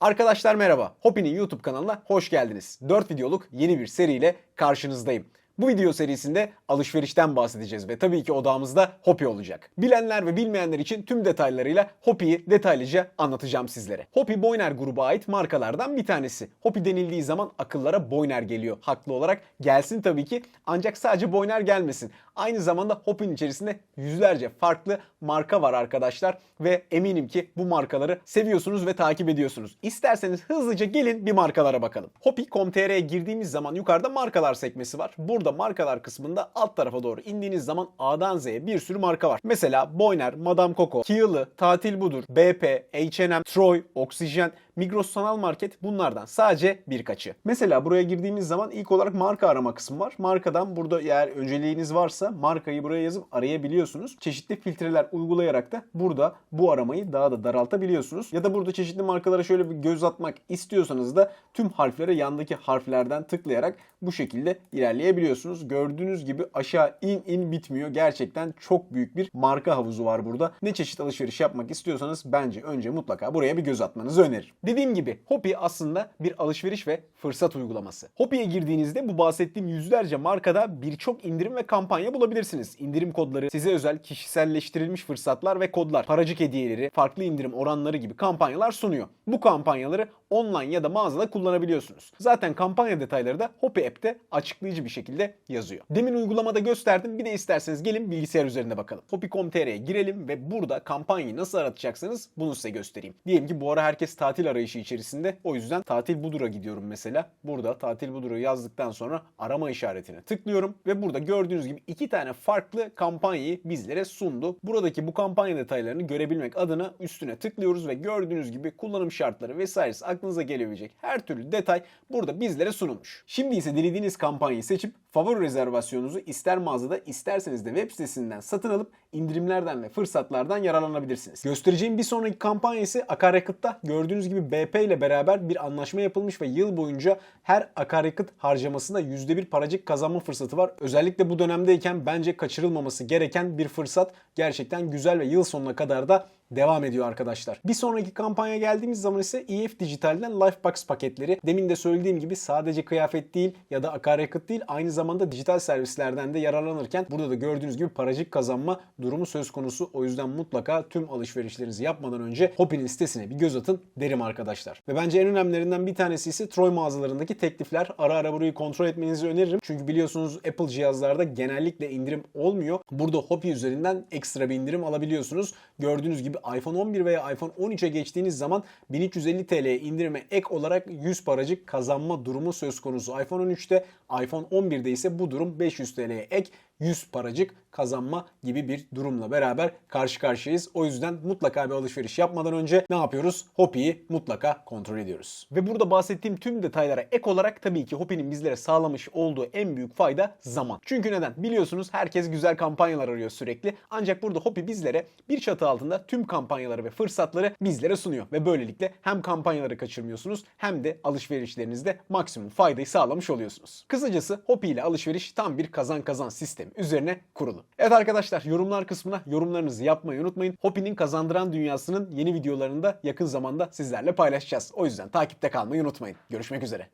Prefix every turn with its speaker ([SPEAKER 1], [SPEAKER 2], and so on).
[SPEAKER 1] Arkadaşlar merhaba. Hopi'nin YouTube kanalına hoş geldiniz. 4 videoluk yeni bir seriyle karşınızdayım. Bu video serisinde alışverişten bahsedeceğiz ve tabii ki odağımızda Hopi olacak. Bilenler ve bilmeyenler için tüm detaylarıyla Hopi'yi detaylıca anlatacağım sizlere. Hopi Boyner gruba ait markalardan bir tanesi. Hopi denildiği zaman akıllara Boyner geliyor. Haklı olarak gelsin tabii ki ancak sadece Boyner gelmesin. Aynı zamanda Hopi'nin içerisinde yüzlerce farklı marka var arkadaşlar ve eminim ki bu markaları seviyorsunuz ve takip ediyorsunuz. İsterseniz hızlıca gelin bir markalara bakalım. Hopi.com.tr'ye girdiğimiz zaman yukarıda markalar sekmesi var. Burada markalar kısmında alt tarafa doğru indiğiniz zaman A'dan Z'ye bir sürü marka var. Mesela Boyner, Madame Coco, Kiyılı, Tatil Budur, BP, H&M, Troy, Oksijen, Migros Sanal Market bunlardan sadece birkaçı. Mesela buraya girdiğimiz zaman ilk olarak marka arama kısmı var. Markadan burada eğer önceliğiniz varsa markayı buraya yazıp arayabiliyorsunuz. Çeşitli filtreler uygulayarak da burada bu aramayı daha da daraltabiliyorsunuz. Ya da burada çeşitli markalara şöyle bir göz atmak istiyorsanız da tüm harflere yandaki harflerden tıklayarak bu şekilde ilerleyebiliyorsunuz. Gördüğünüz gibi aşağı in in bitmiyor. Gerçekten çok büyük bir marka havuzu var burada. Ne çeşit alışveriş yapmak istiyorsanız bence önce mutlaka buraya bir göz atmanızı öneririm. Dediğim gibi Hopi aslında bir alışveriş ve fırsat uygulaması. Hopi'ye girdiğinizde bu bahsettiğim yüzlerce markada birçok indirim ve kampanya bulabilirsiniz. İndirim kodları, size özel kişiselleştirilmiş fırsatlar ve kodlar, paracık hediyeleri, farklı indirim oranları gibi kampanyalar sunuyor. Bu kampanyaları online ya da mağazada kullanabiliyorsunuz. Zaten kampanya detayları da Hopi app'te açıklayıcı bir şekilde yazıyor. Demin uygulamada gösterdim. Bir de isterseniz gelin bilgisayar üzerinde bakalım. Hopi.com.tr'ye girelim ve burada kampanyayı nasıl aratacaksanız bunu size göstereyim. Diyelim ki bu ara herkes tatil arayışı içerisinde. O yüzden Tatil Budur'a gidiyorum mesela. Burada Tatil Budur'u yazdıktan sonra arama işaretine tıklıyorum ve burada gördüğünüz gibi iki tane farklı kampanyayı bizlere sundu. Buradaki bu kampanya detaylarını görebilmek adına üstüne tıklıyoruz ve gördüğünüz gibi kullanım şartları vesairesi aklınıza gelebilecek her türlü detay burada bizlere sunulmuş. Şimdi ise dilediğiniz kampanyayı seçip favori rezervasyonunuzu ister mağazada isterseniz de web sitesinden satın alıp indirimlerden ve fırsatlardan yararlanabilirsiniz. Göstereceğim bir sonraki kampanya ise akaryakıtta gördüğünüz gibi BP ile beraber bir anlaşma yapılmış ve yıl boyunca her akaryakıt harcamasında %1 paracık kazanma fırsatı var. Özellikle bu dönemdeyken bence kaçırılmaması gereken bir fırsat. Gerçekten güzel ve yıl sonuna kadar da devam ediyor arkadaşlar. Bir sonraki kampanya geldiğimiz zaman ise EF Dijital'den Lifebox paketleri. Demin de söylediğim gibi sadece kıyafet değil ya da akaryakıt değil aynı zamanda dijital servislerden de yararlanırken burada da gördüğünüz gibi paracık kazanma durumu söz konusu. O yüzden mutlaka tüm alışverişlerinizi yapmadan önce Hopi'nin sitesine bir göz atın derim arkadaşlar. Ve bence en önemlilerinden bir tanesi ise Troy mağazalarındaki teklifler. Ara ara burayı kontrol etmenizi öneririm. Çünkü biliyorsunuz Apple cihazlarda genellikle indirim olmuyor. Burada Hopi üzerinden ekstra bir indirim alabiliyorsunuz. Gördüğünüz gibi iPhone 11 veya iPhone 13'e geçtiğiniz zaman 1350 TL'ye indirime ek olarak 100 paracık kazanma durumu söz konusu. iPhone 13'te, iPhone 11'de ise bu durum 500 TL'ye ek 100 paracık kazanma gibi bir durumla beraber karşı karşıyayız. O yüzden mutlaka bir alışveriş yapmadan önce ne yapıyoruz? Hopi'yi mutlaka kontrol ediyoruz. Ve burada bahsettiğim tüm detaylara ek olarak tabii ki Hopi'nin bizlere sağlamış olduğu en büyük fayda zaman. Çünkü neden? Biliyorsunuz herkes güzel kampanyalar arıyor sürekli. Ancak burada Hopi bizlere bir çatı altında tüm kampanyaları ve fırsatları bizlere sunuyor. Ve böylelikle hem kampanyaları kaçırmıyorsunuz hem de alışverişlerinizde maksimum faydayı sağlamış oluyorsunuz. Kısacası Hopi ile alışveriş tam bir kazan kazan sistemi üzerine kurulu. Evet arkadaşlar yorumlar kısmına yorumlarınızı yapmayı unutmayın. Hopi'nin kazandıran dünyasının yeni videolarını da yakın zamanda sizlerle paylaşacağız. O yüzden takipte kalmayı unutmayın. Görüşmek üzere.